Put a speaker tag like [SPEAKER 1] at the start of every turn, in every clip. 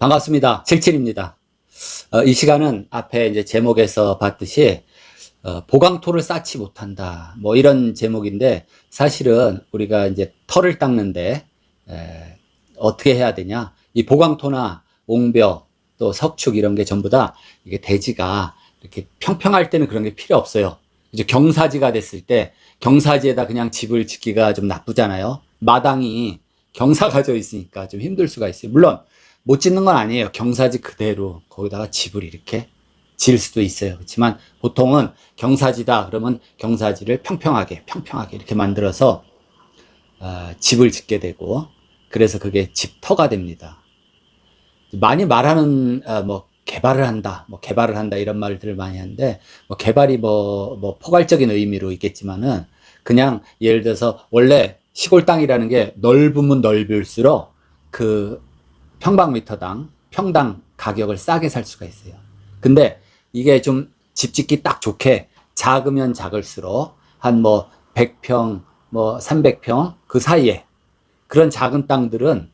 [SPEAKER 1] 반갑습니다. 77입니다. 어, 이 시간은 앞에 이제 제목에서 봤듯이 어, 보강토를 쌓지 못한다. 뭐 이런 제목인데 사실은 우리가 이제 털을 닦는데 에, 어떻게 해야 되냐? 이 보강토나 옹벽 또 석축 이런 게 전부 다 이게 대지가 이렇게 평평할 때는 그런 게 필요 없어요. 이제 경사지가 됐을 때 경사지에다 그냥 집을 짓기가 좀 나쁘잖아요. 마당이 경사가 져 있으니까 좀 힘들 수가 있어요. 물론 못 짓는 건 아니에요. 경사지 그대로 거기다가 집을 이렇게 지을 수도 있어요. 그렇지만 보통은 경사지다 그러면 경사지를 평평하게 평평하게 이렇게 만들어서 어, 집을 짓게 되고 그래서 그게 집터가 됩니다. 많이 말하는 어, 뭐 개발을 한다, 뭐 개발을 한다 이런 말들을 많이 하는데 뭐 개발이 뭐, 뭐 포괄적인 의미로 있겠지만은 그냥 예를 들어서 원래 시골 땅이라는 게 넓으면 넓을수록 그 평방미터당 평당 가격을 싸게 살 수가 있어요. 근데 이게 좀 집 짓기 딱 좋게 작으면 작을수록 한 뭐 100평, 뭐 300평 그 사이에 그런 작은 땅들은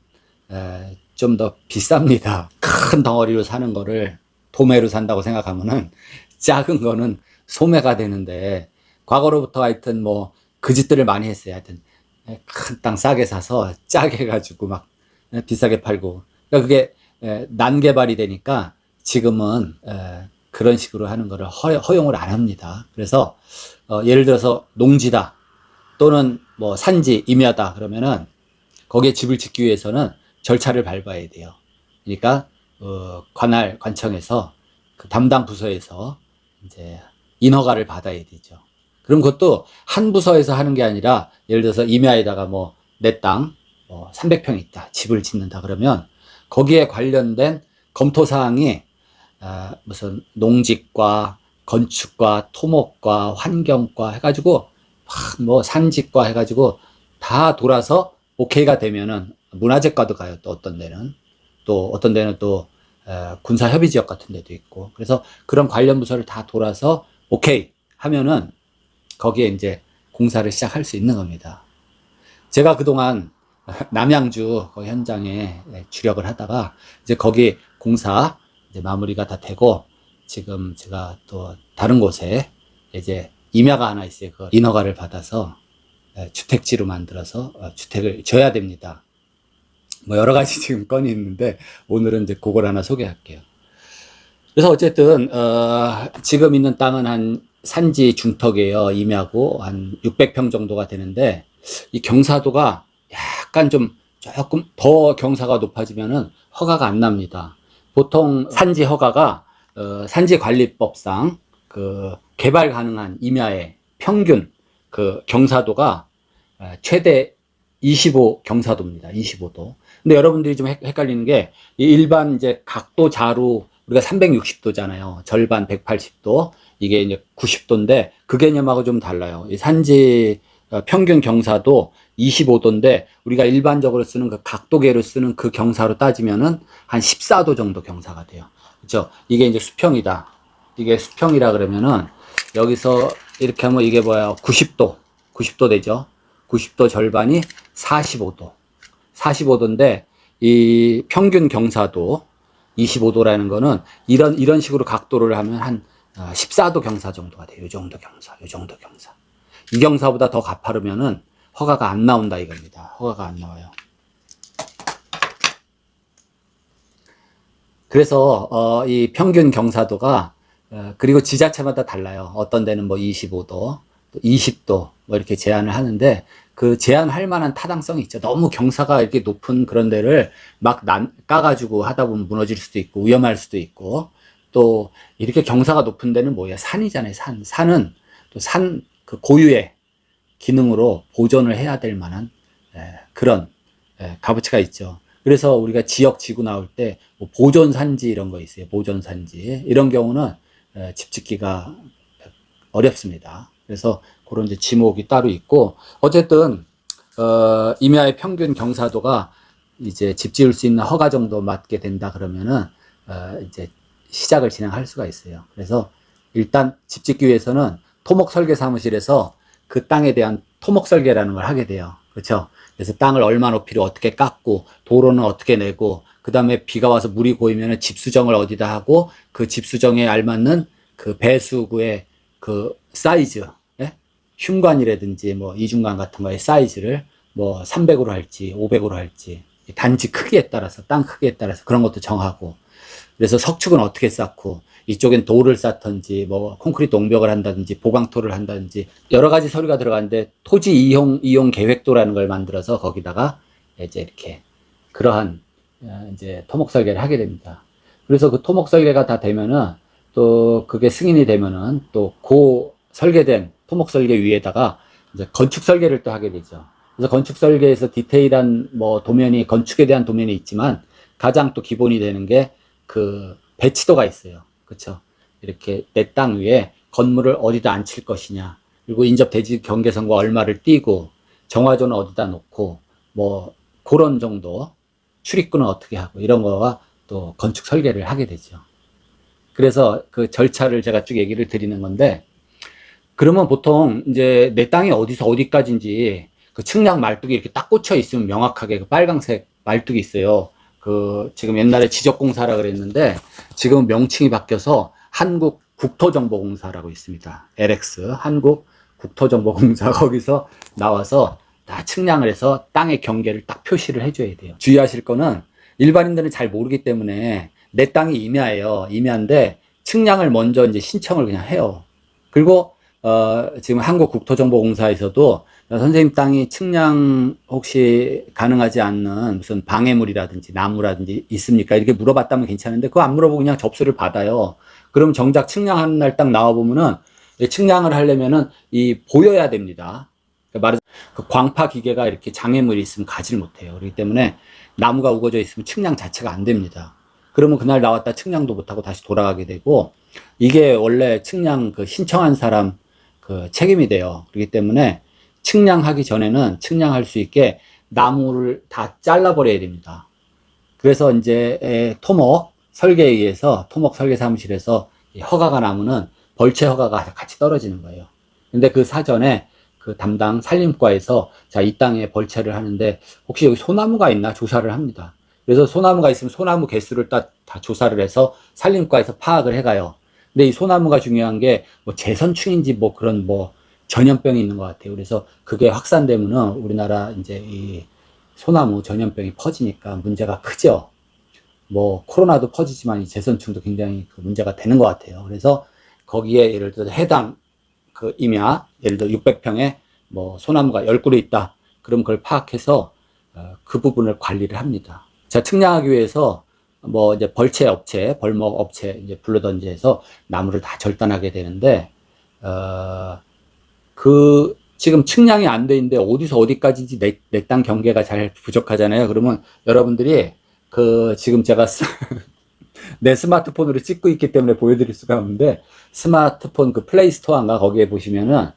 [SPEAKER 1] 좀 더 비쌉니다. 큰 덩어리로 사는 거를 도매로 산다고 생각하면은 작은 거는 소매가 되는데 과거로부터 하여튼 뭐 그 짓들을 많이 했어요. 하여튼 큰 땅 싸게 사서 짜게 해가지고 막 비싸게 팔고 그러니까 그게 에, 난개발이 되니까 지금은 에, 그런 식으로 하는 거를 허, 용을 안 합니다. 그래서 어, 예를 들어서 농지다 또는 뭐 산지 임야다 그러면은 거기에 집을 짓기 위해서는 절차를 밟아야 돼요. 그러니까 어, 관할 관청에서 그 담당 부서에서 이제 인허가를 받아야 되죠. 그럼 그것도 한 부서에서 하는 게 아니라 예를 들어서 임야에다가 뭐 내 땅 뭐 300평 있다 집을 짓는다 그러면 거기에 관련된 검토 사항이 아, 무슨 농직과 건축과 토목과 환경과 해가지고 뭐 산직과 해가지고 다 돌아서 오케이가 되면은 문화재과도 가요. 또 어떤 데는 또 어떤 데는 또 에, 군사 협의 지역 같은 데도 있고 그래서 그런 관련 부서를 다 돌아서 오케이 하면은 거기에 이제 공사를 시작할 수 있는 겁니다. 제가 그동안 남양주 그 현장에 주력을 하다가 이제 거기 공사 이제 마무리가 다 되고 지금 제가 또 다른 곳에 이제 임야가 하나 있어요. 그 인허가를 받아서 주택지로 만들어서 어, 주택을 줘야 됩니다. 뭐 여러 가지 지금 건이 있는데 오늘은 이제 그걸 하나 소개할게요. 그래서 어쨌든 어, 지금 있는 땅은 한 산지 중턱이에요. 임야고 한 600평 정도가 되는데 이 경사도가 약간 좀 조금 더 경사가 높아지면은 허가가 안 납니다. 보통 산지 허가가 어, 산지관리법상 그 개발 가능한 임야의 평균 그 경사도가 어, 최대 25 경사도입니다. 25도. 근데 여러분들이 좀 헷- 헷갈리는 게이 일반 이제 각도 자루 우리가 360도잖아요. 절반 180도. 이게 이제 90도인데 그 개념하고 좀 달라요. 이 산지 어, 평균 경사도 25도인데 우리가 일반적으로 쓰는 그 각도계로 쓰는 그 경사로 따지면은 한 14도 정도 경사가 돼요. 그렇죠? 이게 이제 수평이다. 이게 수평이라 그러면은 여기서 이렇게 하면 이게 뭐야? 90도. 90도 되죠? 90도 절반이 45도. 45도인데 이 평균 경사도 25도라는 거는 이런 이런 식으로 각도를 하면 한 어, 14도 경사 정도가 돼요. 이 정도 경사. 이 정도 경사. 이 경사보다 더 가파르면은 허가가 안 나온다 이겁니다. 허가가 안 나와요. 그래서 어, 이 평균 경사도가 어, 그리고 지자체마다 달라요. 어떤 데는 뭐 25도, 또 20도 뭐 이렇게 제한을 하는데 그 제한할 만한 타당성이 있죠. 너무 경사가 이렇게 높은 그런 데를 막 난, 까가지고 하다 보면 무너질 수도 있고 위험할 수도 있고 또 이렇게 경사가 높은 데는 뭐예요? 산이잖아요. 산. 산은 또 산 그 고유의 기능으로 보존을 해야 될 만한 에, 그런 에, 값어치가 있죠. 그래서 우리가 지역 지구 나올 때뭐 보존 산지 이런 거 있어요. 보존 산지 이런 경우는 에, 집 짓기가 어렵습니다. 그래서 그런 이제 지목이 따로 있고 어쨌든 어, 임야의 평균 경사도가 이제 집 지을 수 있는 허가 정도 맞게 된다 그러면은 어, 이제 시작을 진행할 수가 있어요. 그래서 일단 집 짓기 위해서는 토목 설계 사무실에서 그 땅에 대한 토목 설계라는 걸 하게 돼요. 그렇죠? 그래서 땅을 얼마 높이로 어떻게 깎고 도로는 어떻게 내고 그 다음에 비가 와서 물이 고이면 집 수정을 어디다 하고 그 집 수정에 알맞는 그 배수구의 그 사이즈, 예? 흉관이라든지 뭐 이중관 같은 거의 사이즈를 뭐 300으로 할지 500으로 할지 단지 크기에 따라서 땅 크기에 따라서 그런 것도 정하고 그래서 석축은 어떻게 쌓고 이쪽엔 돌을 쌓던지 뭐 콘크리트 옹벽을 한다든지 보강토를 한다든지 여러 가지 서류가 들어가는데 토지 이용 이용 계획도라는 걸 만들어서 거기다가 이제 이렇게 그러한 어, 이제 토목 설계를 하게 됩니다. 그래서 그 토목 설계가 다 되면은 또 그게 승인이 되면은 또그 설계된 토목 설계 위에다가 이제 건축 설계를 또 하게 되죠. 그래서 건축 설계에서 디테일한 뭐 도면이 건축에 대한 도면이 있지만 가장 또 기본이 되는 게 그 배치도가 있어요. 그렇죠? 이렇게 내 땅 위에 건물을 어디다 앉힐 것이냐. 그리고 인접 대지 경계선과 얼마를 띄고 정화조는 어디다 놓고 뭐 그런 정도 출입구는 어떻게 하고 이런 거와 또 건축 설계를 하게 되죠. 그래서 그 절차를 제가 쭉 얘기를 드리는 건데 그러면 보통 이제 내 땅이 어디서 어디까지인지 그 측량 말뚝이 이렇게 딱 꽂혀 있으면 명확하게 그 빨강색 말뚝이 있어요. 그 지금 옛날에 지적공사라 그랬는데 지금 명칭이 바뀌어서 한국 국토정보공사라고 있습니다. LX 한국 국토정보공사 거기서 나와서 다 측량을 해서 땅의 경계를 딱 표시를 해줘야 돼요. 주의하실 거는 일반인들은 잘 모르기 때문에 내 땅이 임야예요. 임야인데 측량을 먼저 이제 신청을 그냥 해요. 그리고 어, 지금 한국국토정보공사에서도 선생님 땅이 측량 혹시 가능하지 않는 무슨 방해물이라든지 나무라든지 있습니까? 이렇게 물어봤다면 괜찮은데 그거 안 물어보고 그냥 접수를 받아요. 그럼 정작 측량하는 날 딱 나와보면은 이 측량을 하려면은 이 보여야 됩니다. 그러니까 말하자면 그 광파 기계가 이렇게 장애물이 있으면 가지를 못해요. 그렇기 때문에 나무가 우거져 있으면 측량 자체가 안 됩니다. 그러면 그날 나왔다 측량도 못하고 다시 돌아가게 되고 이게 원래 측량 그 신청한 사람 그 책임이 돼요. 그렇기 때문에 측량하기 전에는 측량할 수 있게 나무를 다 잘라버려야 됩니다. 그래서 이제 에, 토목 설계에 의해서 토목 설계 사무실에서 이 허가가 나무는 벌채 허가가 같이 떨어지는 거예요. 근데 그 사전에 그 담당 산림과에서 자, 이 땅에 벌채를 하는데 혹시 여기 소나무가 있나 조사를 합니다. 그래서 소나무가 있으면 소나무 개수를 다, 다 조사를 해서 산림과에서 파악을 해가요. 근데 이 소나무가 중요한 게 뭐 재선충인지 뭐 그런 뭐 전염병이 있는 것 같아요. 그래서 그게 확산되면은 우리나라 이제 이 소나무 전염병이 퍼지니까 문제가 크죠. 뭐 코로나도 퍼지지만 이 재선충도 굉장히 그 문제가 되는 것 같아요. 그래서 거기에 예를 들어 해당 그 임야 예를 들어 600평에 뭐 소나무가 10그루 있다. 그럼 그걸 파악해서 어, 그 부분을 관리를 합니다. 자, 측량하기 위해서 뭐 이제 벌채 업체, 벌목 업체 이제 불러던지 해서 나무를 다 절단하게 되는데 어, 그 지금 측량이 안 돼 있는데 어디서 어디까지인지 내, 내 땅 경계가 잘 부족하잖아요. 그러면 여러분들이 그 지금 제가 스- 내 스마트폰으로 찍고 있기 때문에 보여드릴 수가 없는데 스마트폰 그 플레이 스토어인가 거기에 보시면은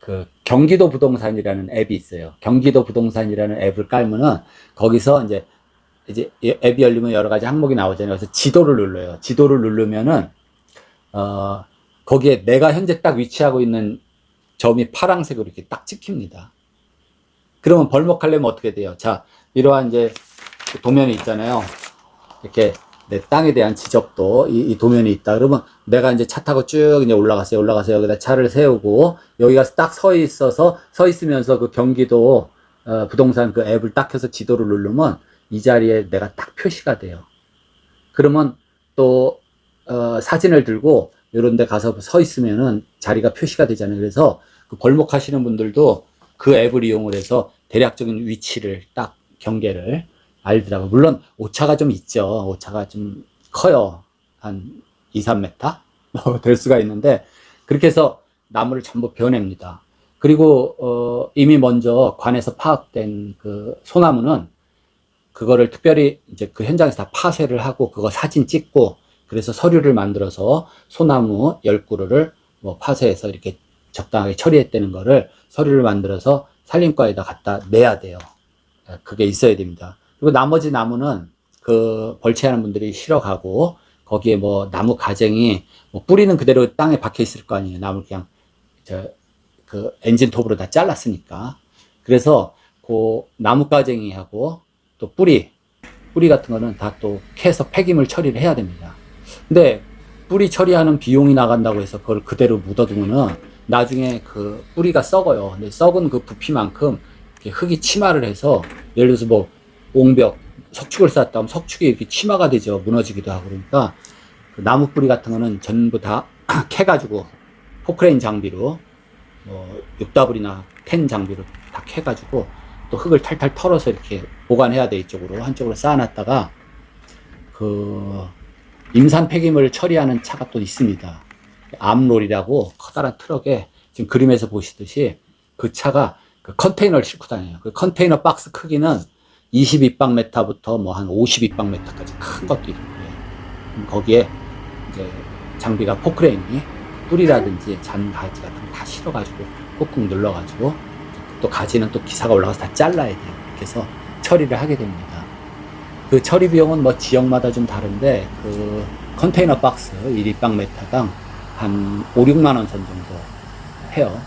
[SPEAKER 1] 그 경기도 부동산이라는 앱이 있어요. 경기도 부동산이라는 앱을 깔면은 거기서 이제 이제 이 앱이 열리면 여러 가지 항목이 나오잖아요. 그래서 지도를 눌러요. 지도를 누르면은 어 거기에 내가 현재 딱 위치하고 있는 점이 파란색으로 이렇게 딱 찍힙니다. 그러면 벌목하려면 어떻게 돼요? 자, 이러한 이제 그 도면이 있잖아요. 이렇게 내 땅에 대한 지적도 이, 이 도면이 있다. 그러면 내가 이제 차 타고 쭉 이제 올라갔어요. 올라가서 여기다 차를 세우고 여기가 딱 서 있어서 서 있으면서 그 경기도 어, 부동산 그 앱을 딱 켜서 지도를 누르면 이 자리에 내가 딱 표시가 돼요. 그러면 또 어, 사진을 들고 이런 데 가서 서 있으면은 자리가 표시가 되잖아요. 그래서 그 벌목하시는 분들도 그 앱을 이용을 해서 대략적인 위치를 딱 경계를 알더라고요. 물론 오차가 좀 있죠. 오차가 좀 커요. 한 2, 3m? 뭐될 수가 있는데 그렇게 해서 나무를 전부 베어냅니다. 그리고 어, 이미 먼저 관에서 파악된 그 소나무는 그거를 특별히 이제 그 현장에서 다 파쇄를 하고 그거 사진 찍고 그래서 서류를 만들어서 소나무 열 그루를 뭐 파쇄해서 이렇게 적당하게 처리했다는 거를 서류를 만들어서 산림과에다 갖다 내야 돼요. 예, 그게 있어야 됩니다. 그리고 나머지 나무는 그 벌채하는 분들이 실어 가고 거기에 뭐 나무 가정이 뭐 뿌리는 그대로 땅에 박혀 있을 거 아니에요. 나무 그냥 저 그 엔진 톱으로 다 잘랐으니까. 그래서 그 나무 가정이하고 또 뿌리 뿌리 같은 거는 다 또 캐서 폐기물 처리를 해야 됩니다. 근데 뿌리 처리하는 비용이 나간다고 해서 그걸 그대로 묻어두면은 나중에 그 뿌리가 썩어요. 근데 썩은 그 부피만큼 흙이 침하를 해서 예를 들어서 뭐 옹벽 석축을 쌓았다 하면 석축이 이렇게 침하가 되죠. 무너지기도 하고 그러니까 그 나무 뿌리 같은 거는 전부 다 캐가지고 포크레인 장비로 뭐 6W나 10 장비로 다 캐가지고 또 흙을 탈탈 털어서 이렇게 보관해야 돼 이쪽으로 한쪽으로 쌓아놨다가 그 임산 폐기물 처리하는 차가 또 있습니다. 암롤이라고 커다란 트럭에 지금 그림에서 보시듯이 그 차가 그 컨테이너를 싣고 다녀요. 그 컨테이너 박스 크기는 22방메타부터 뭐 한 52방메타까지 큰 것도 있고요. 그럼 거기에 이제 장비가 포크레인이 뿌리라든지 잔가지 같은 거 다 실어가지고 꾹꾹 눌러가지고 또 가지는 또 기사가 올라가서 다 잘라야 돼요. 이렇게 해서 처리를 하게 됩니다. 그 처리 비용은 뭐 지역마다 좀 다른데 그 컨테이너 박스 1입방 메타당 한 5, 6만 원 선 정도 해요.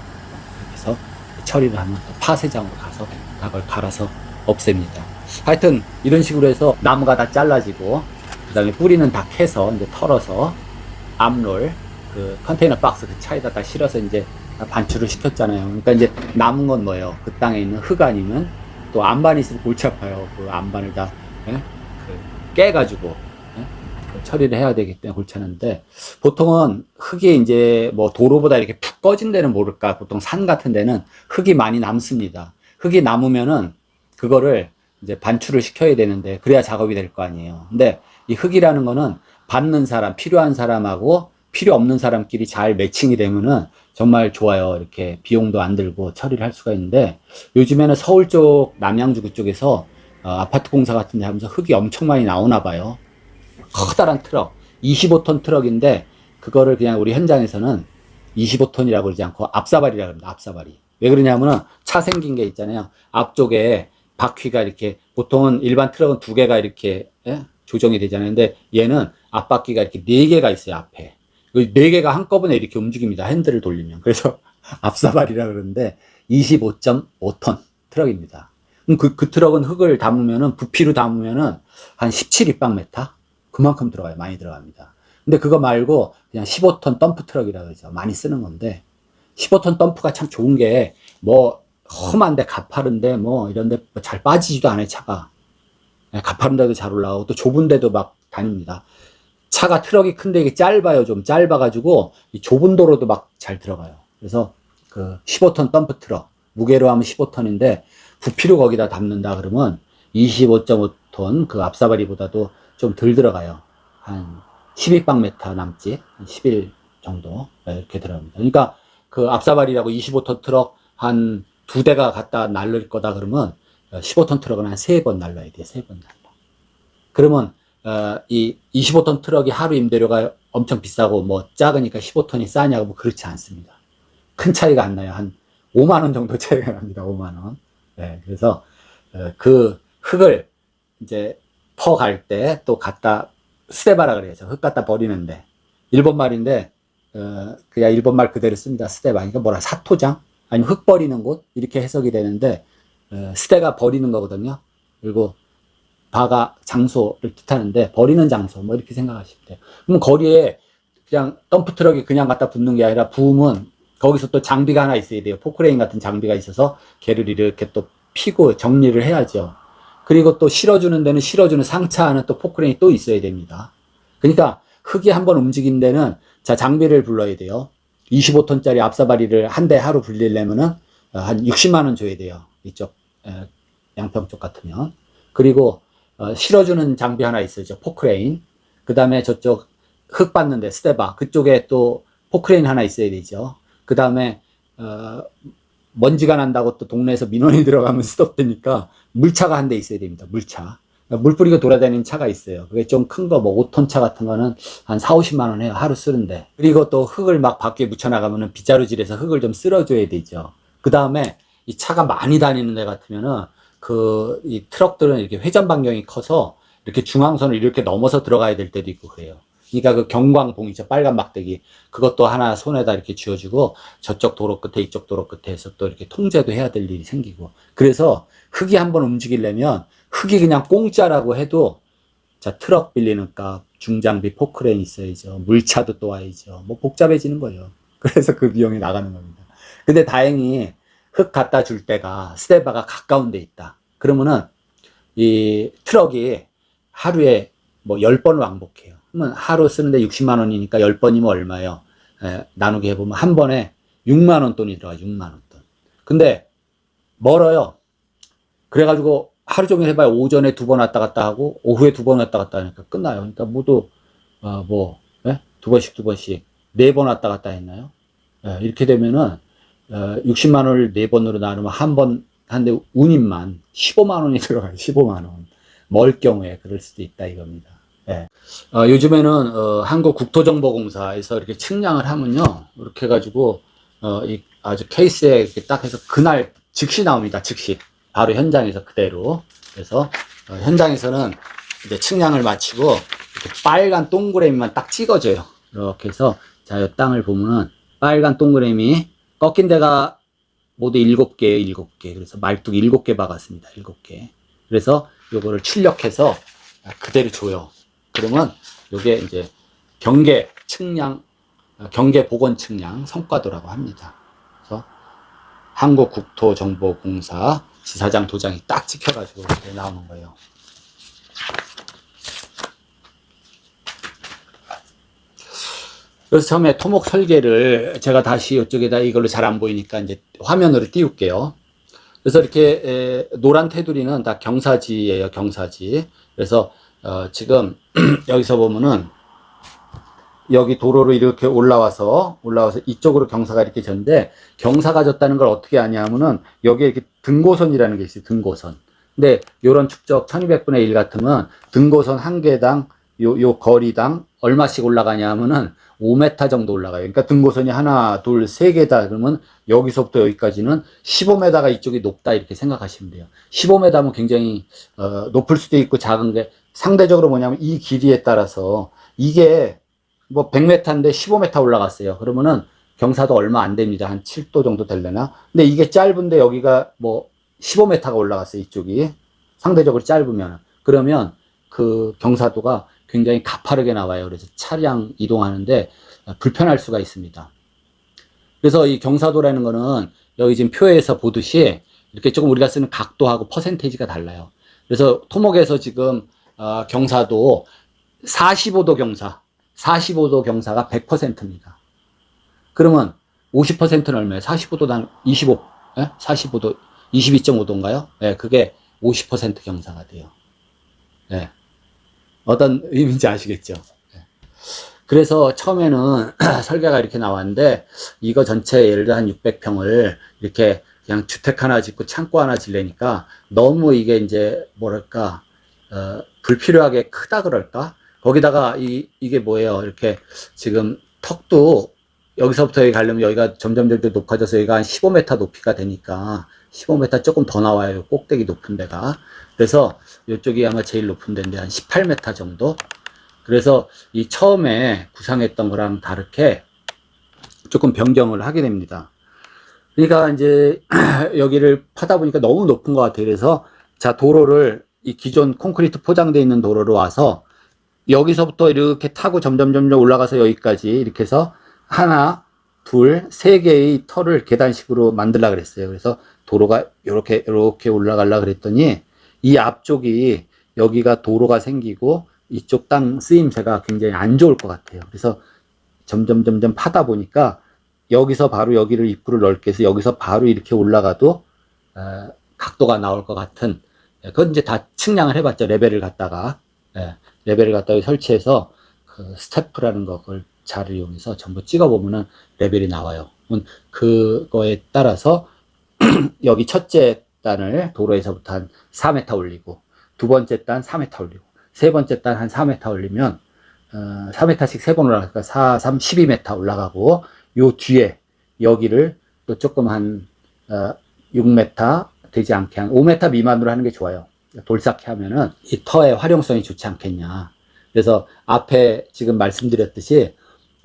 [SPEAKER 1] 그렇게 해서 처리를 하면 또 파쇄장으로 가서 그걸 갈아서 없앱니다. 하여튼 이런 식으로 해서 나무가 다 잘라지고 그다음에 뿌리는 다 캐서 이제 털어서 암롤 그 컨테이너 박스 그 차에다 다 실어서 이제 다 반출을 시켰잖아요. 그러니까 이제 남은 건 뭐예요? 그 땅에 있는 흙 아니면 또 안반이 있으면 골치 아파요. 그 안반을 다 예? 그 깨가지고 예? 그 처리를 해야 되기 때문에 골치 아는데 보통은 흙이 이제 뭐 도로보다 이렇게 푹 꺼진 데는 모를까 보통 산 같은 데는 흙이 많이 남습니다. 흙이 남으면은 그거를 이제 반출을 시켜야 되는데 그래야 작업이 될 거 아니에요. 근데 이 흙이라는 거는 받는 사람, 필요한 사람하고 필요 없는 사람끼리 잘 매칭이 되면은 정말 좋아요. 이렇게 비용도 안 들고 처리를 할 수가 있는데 요즘에는 서울 쪽 남양주 그쪽에서 어, 아파트 공사 같은 데 하면서 흙이 엄청 많이 나오나 봐요. 커다란 트럭, 25톤 트럭인데 그거를 그냥 우리 현장에서는 25톤이라고 그러지 않고 앞사발이라고 합니다. 앞사발이. 왜 그러냐면은 차 생긴 게 있잖아요. 앞쪽에 바퀴가 이렇게 보통은 일반 트럭은 두 개가 이렇게 예? 조정이 되잖아요. 근데 얘는 앞바퀴가 이렇게 네 개가 있어요. 앞에. 그네 개가 한꺼번에 이렇게 움직입니다. 핸들을 돌리면. 그래서 앞사발이라 그러는데 25.5톤 트럭입니다. 그, 그 트럭은 흙을 담으면은 부피로 담으면은 한 17입방메타 그만큼 들어가요. 많이 들어갑니다. 근데 그거 말고 그냥 15톤 덤프 트럭이라고 그러죠. 많이 쓰는 건데 15톤 덤프가 참 좋은 게 뭐 험한데 가파른데 뭐 이런데 잘 빠지지도 않아요. 차가 예, 가파른데도 잘 올라가고 또 좁은데도 막 다닙니다. 차가 트럭이 큰데 이게 짧아요. 좀 짧아가지고 이 좁은 도로도 막 잘 들어가요. 그래서 그 15톤 덤프 트럭 무게로 하면 15톤인데 부피로 거기다 담는다 그러면 25.5톤 그 앞사바리보다도 좀 덜 들어가요. 한 12방메타 남짓, 한 11 정도 네, 이렇게 들어갑니다. 그러니까 그 앞사발이라고 25톤 트럭 한 두 대가 갖다 날릴 거다 그러면 15톤 트럭은 한 세 번 날라야 돼요. 세번 날라. 그러면 어, 이 25톤 트럭이 하루 임대료가 엄청 비싸고 뭐 작으니까 15톤이 싸냐고 뭐 그렇지 않습니다. 큰 차이가 안 나요. 한 5만 원 정도 차이가 납니다. 5만 원. 네, 그래서 어, 그 흙을 이제 퍼갈 때 또 갖다 스테바라 그래야죠. 흙 갖다 버리는데 일본 말인데 어, 그냥 일본 말 그대로 씁니다. 스테바. 그러니까 뭐라 사토장 아니면 흙 버리는 곳 이렇게 해석이 되는데 어, 스테가 버리는 거거든요. 그리고 바가 장소를 뜻하는데 버리는 장소 뭐 이렇게 생각하시면 돼요. 그럼 거리에 그냥 덤프 트럭이 그냥 갖다 붙는 게 아니라 부으면 거기서 또 장비가 하나 있어야 돼요. 포크레인 같은 장비가 있어서 걔를 이렇게 또 피고 정리를 해야죠. 그리고 또 실어주는 데는 실어주는 상차 하는 또 포크레인이 또 있어야 됩니다. 그러니까 흙이 한번 움직인 데는 자 장비를 불러야 돼요. 25톤짜리 앞사바리를 한 대 하루 불리려면은 어, 한 60만 원 줘야 돼요. 이쪽 에, 양평 쪽 같으면 그리고 어, 실어주는 장비 하나 있어요. 포크레인. 그 다음에 저쪽 흙 받는데 스테바 그쪽에 또 포크레인 하나 있어야 되죠. 그 다음에 어, 먼지가 난다고 또 동네에서 민원이 들어가면 스톱되니까 물차가 한 대 있어야 됩니다. 물차. 그러니까 물 뿌리고 돌아다니는 차가 있어요. 그게 좀 큰 거, 뭐 5톤 차 같은 거는 한 4, 50만 원 해요. 하루 쓰는데. 그리고 또 흙을 막 밖에 묻혀나가면은 빗자루질에서 흙을 좀 쓸어줘야 되죠. 그 다음에 이 차가 많이 다니는 데 같으면은 그, 이 트럭들은 이렇게 회전 반경이 커서 이렇게 중앙선을 이렇게 넘어서 들어가야 될 때도 있고 그래요. 그러니까 그 경광봉이죠. 빨간 막대기. 그것도 하나 손에다 이렇게 쥐어주고 저쪽 도로 끝에 이쪽 도로 끝에서 또 이렇게 통제도 해야 될 일이 생기고. 그래서 흙이 한번 움직이려면 흙이 그냥 공짜라고 해도 자 트럭 빌리는 값, 중장비 포크레인 있어야죠. 물차도 또 와야죠. 뭐 복잡해지는 거죠. 그래서 그 비용이 나가는 겁니다. 근데 다행히 흙 갖다 줄 때가 스테바가 가까운 데 있다. 그러면은 이 트럭이 하루에 뭐 10번 왕복해요. 그러면 하루 쓰는데 60만 원이니까 10번이면 얼마예요? 에, 나누게 해보면 한 번에 6만 원 돈이 들어가 6만 원 돈. 근데 멀어요. 그래가지고 하루 종일 해봐야 오전에 두 번 왔다 갔다 하고 오후에 두 번 왔다 갔다 하니까 끝나요. 그러니까 모두 어, 뭐, 예? 두 번씩 두 번씩 네 번 왔다 갔다 했나요? 예, 이렇게 되면은 어, 60만 원을 네 번으로 나누면 한 번 한데 운임만 15만 원이 들어가요. 15만 원. 멀 경우에 그럴 수도 있다 이겁니다. 예. 어, 요즘에는 어, 한국 국토정보공사에서 이렇게 측량을 하면요, 이렇게 해가지고 어, 이 아주 케이스에 이렇게 딱 해서 그날 즉시 나옵니다. 즉시 바로 현장에서 그대로. 그래서 어, 현장에서는 이제 측량을 마치고 이렇게 빨간 동그라미만 딱 찍어줘요. 이렇게 해서 자, 이 땅을 보면은 빨간 동그라미 꺾인 데가 모두 일곱 개예요, 일곱 개. 그래서 말뚝 일곱 개 박았습니다. 일곱 개. 그래서 요거를 출력해서 그대로 줘요. 그러면 요게 이제 경계 측량, 어, 경계 보건 측량 성과도라고 합니다. 그래서 한국국토정보공사 지사장 도장이 딱 찍혀가지고 이렇게 나오는 거예요. 그래서 처음에 토목 설계를 제가 다시 이쪽에다 이걸로 잘 안 보이니까 이제 화면으로 띄울게요. 그래서 이렇게 에, 노란 테두리는 다 경사지예요, 경사지. 그래서 어, 지금 여기서 보면은 여기 도로로 이렇게 올라와서 올라와서 이쪽으로 경사가 이렇게 졌는데 경사가 졌다는 걸 어떻게 아냐면은 여기에 이렇게 등고선이라는 게 있어요, 등고선. 근데 요런 축적 1200분의 1 같으면 등고선 한 개당 요, 요 거리당 얼마씩 올라가냐 하면은 5m 정도 올라가요. 그러니까 등고선이 하나, 둘, 세 개다. 그러면 여기서부터 여기까지는 15m가 이쪽이 높다. 이렇게 생각하시면 돼요. 15m면 굉장히, 어, 높을 수도 있고 작은 게 상대적으로 뭐냐면 이 길이에 따라서 이게 뭐 100m인데 15m 올라갔어요. 그러면은 경사도 얼마 안 됩니다. 한 7도 정도 되려나? 근데 이게 짧은데 여기가 뭐 15m가 올라갔어요. 이쪽이. 상대적으로 짧으면. 그러면 그 경사도가 굉장히 가파르게 나와요. 그래서 차량 이동하는데 불편할 수가 있습니다. 그래서 이 경사도라는 거는 여기 지금 표에서 보듯이 이렇게 조금 우리가 쓰는 각도하고 퍼센테이지가 달라요. 그래서 토목에서 지금 어, 경사도 45도 경사, 45도 경사가 100%입니다. 그러면 50%는 얼마예요? 45도 단 25, 예? 45도 22.5도인가요? 예, 그게 50% 경사가 돼요. 예. 어떤 의미인지 아시겠죠? 예. 그래서 처음에는 설계가 이렇게 나왔는데 이거 전체 예를 들어 한 600평을 이렇게 그냥 주택 하나 짓고 창고 하나 지려니까 너무 이게 이제 뭐랄까 어, 불필요하게 크다 그럴까? 거기다가 이 이게 뭐예요? 이렇게 지금 턱도 여기서부터 여기 가려면 여기가 점점 점점 높아져서 여기가 한 15m 높이가 되니까 15m 조금 더 나와요. 꼭대기 높은 데가. 그래서 이쪽이 아마 제일 높은 데인데 한 18m 정도. 그래서 이 처음에 구상했던 거랑 다르게 조금 변경을 하게 됩니다. 그러니까 이제 여기를 파다 보니까 너무 높은 것 같아요. 그래서 자 도로를 이 기존 콘크리트 포장되어 있는 도로로 와서 여기서부터 이렇게 타고 점점 점점 올라가서 여기까지 이렇게 해서 하나, 둘, 세 개의 터를 계단식으로 만들라 그랬어요. 그래서 도로가 이렇게 이렇게 올라가려 그랬더니 이 앞쪽이 여기가 도로가 생기고 이쪽 땅 쓰임새가 굉장히 안 좋을 것 같아요. 그래서 점점 점점 파다 보니까 여기서 바로 여기를 입구를 넓게 해서 여기서 바로 이렇게 올라가도 어, 각도가 나올 것 같은 예, 그건 이제 다 측량을 해봤죠. 레벨을 갖다가 예, 레벨을 갖다가 설치해서 그 스태프라는 거 그걸 잘 이용해서 전부 찍어보면은 레벨이 나와요. 그거에 따라서 여기 첫째 단을 도로에서부터 한 4m 올리고 두 번째 단 4m 올리고 세 번째 단 한 4m 올리면 어, 4m씩 세 번 올라가니까 4, 3, 12m 올라가고 요 뒤에 여기를 또 조금 한 어, 6m 되지 않게 한 5m 미만으로 하는 게 좋아요. 돌쌓게 하면은 이 터의 활용성이 좋지 않겠냐. 그래서 앞에 지금 말씀드렸듯이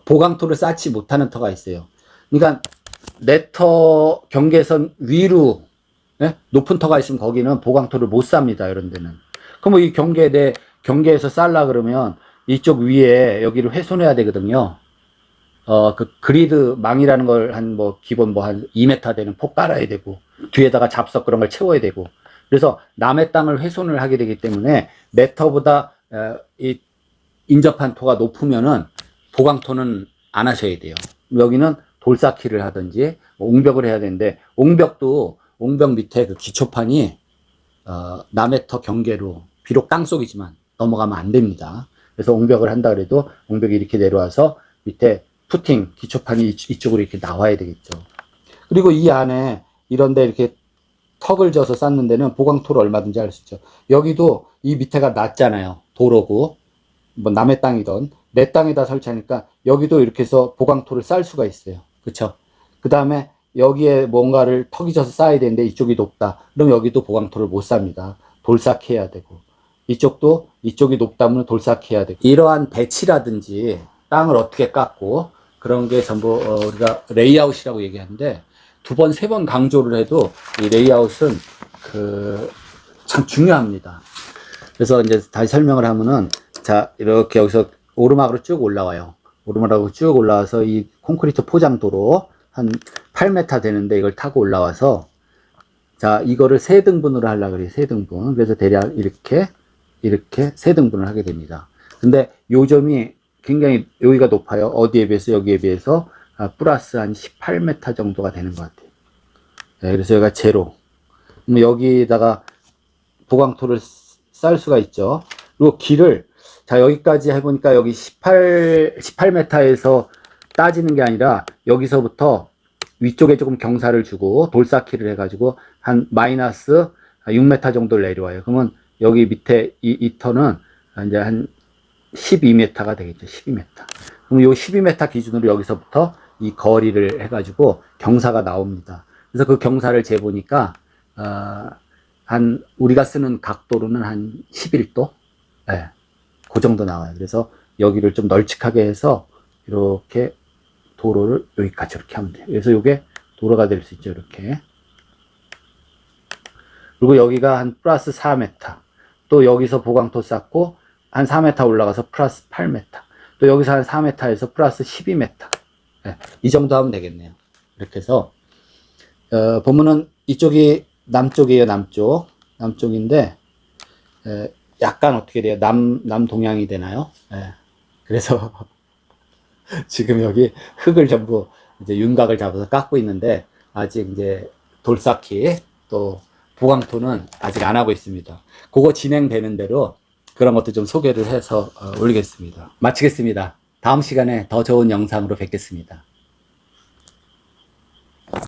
[SPEAKER 1] 보강토를 쌓지 못하는 터가 있어요. 그러니까 내터 경계선 위로 예? 높은 터가 있으면 거기는 보강토를 못 쌉니다. 이런 데는. 그럼 이 경계 내 경계에서 쌀라 그러면 이쪽 위에 여기를 훼손해야 되거든요. 어, 그 그리드 망이라는 걸 한 뭐 기본 뭐 한 2m 되는 폭 깔아야 되고 뒤에다가 잡석 그런 걸 채워야 되고 그래서 남의 땅을 훼손을 하게 되기 때문에 메터보다 어, 이 인접한 토가 높으면은 보강토는 안 하셔야 돼요. 여기는 돌쌓기를 하든지 뭐 옹벽을 해야 되는데 옹벽도 옹벽 밑에 그 기초판이 어, 남의 터 경계로 비록 땅속이지만 넘어가면 안 됩니다. 그래서 옹벽을 한다 그래도 옹벽이 이렇게 내려와서 밑에 푸팅 기초판이 이쪽- 이쪽으로 이렇게 나와야 되겠죠. 그리고 이 안에 이런데 이렇게 턱을 져서 쌓는 데는 보강토를 얼마든지 할 수 있죠. 여기도 이 밑에가 낮잖아요. 도로고 뭐 남의 땅이던 내 땅에다 설치하니까 여기도 이렇게 해서 보강토를 쌀 수가 있어요. 그쵸? 그 다음에 여기에 뭔가를 턱이 져서 쌓아야 되는데 이쪽이 높다. 그럼 여기도 보강토를 못 쌉니다. 돌쌓기 해야 되고. 이쪽도 이쪽이 높다면 돌쌓기 해야 되고. 이러한 배치라든지 땅을 어떻게 깎고 그런 게 전부 어, 우리가 레이아웃이라고 얘기하는데 두 번, 세 번 강조를 해도 이 레이아웃은 그 참 중요합니다. 그래서 이제 다시 설명을 하면은 자 이렇게 여기서 오르막으로 쭉 올라와요. 오르막으로 쭉 올라와서 이 콘크리트 포장도로 한 8m 되는데 이걸 타고 올라와서 자 이거를 세 등분으로 하려 그래요. 세 등분. 그래서 대략 이렇게 이렇게 세 등분을 하게 됩니다. 근데 요점이 굉장히 여기가 높아요. 어디에 비해서 여기에 비해서 아, 플러스 한 18m 정도가 되는 것 같아요. 네, 그래서 여기가 제로. 여기다가 보강토를 쌀 수가 있죠. 그리고 길을 자 여기까지 해보니까 여기 18 18m에서 따지는 게 아니라 여기서부터 위쪽에 조금 경사를 주고 돌쌓기를 해가지고 한 마이너스 6m 정도 내려와요. 그러면 여기 밑에 이, 이 터는 이제 한 12m가 되겠죠. 12m. 그럼 요 12m 기준으로 여기서부터 이 거리를 해가지고 경사가 나옵니다. 그래서 그 경사를 재보니까 어, 한 우리가 쓰는 각도로는 한 11도, 예, 그 정도 나와요. 그래서 여기를 좀 널찍하게 해서 이렇게 도로를 여기까지 이렇게 하면 돼요. 그래서 이게 도로가 될 수 있죠. 이렇게. 그리고 여기가 한 플러스 4m. 또 여기서 보강토 쌓고 한 4m 올라가서 플러스 8m. 또 여기서 한 4m에서 플러스 12m. 예, 이 정도 하면 되겠네요. 이렇게 해서 어, 보면은 이쪽이 남쪽이에요, 남쪽. 남쪽인데, 에, 약간 어떻게 돼요? 남, 남동향이 되나요? 예. 그래서, 지금 여기 흙을 전부 이제 윤곽을 잡아서 깎고 있는데, 아직 이제 돌쌓기, 또 보강토는 아직 안 하고 있습니다. 그거 진행되는 대로 그런 것도 좀 소개를 해서 어, 올리겠습니다. 마치겠습니다. 다음 시간에 더 좋은 영상으로 뵙겠습니다.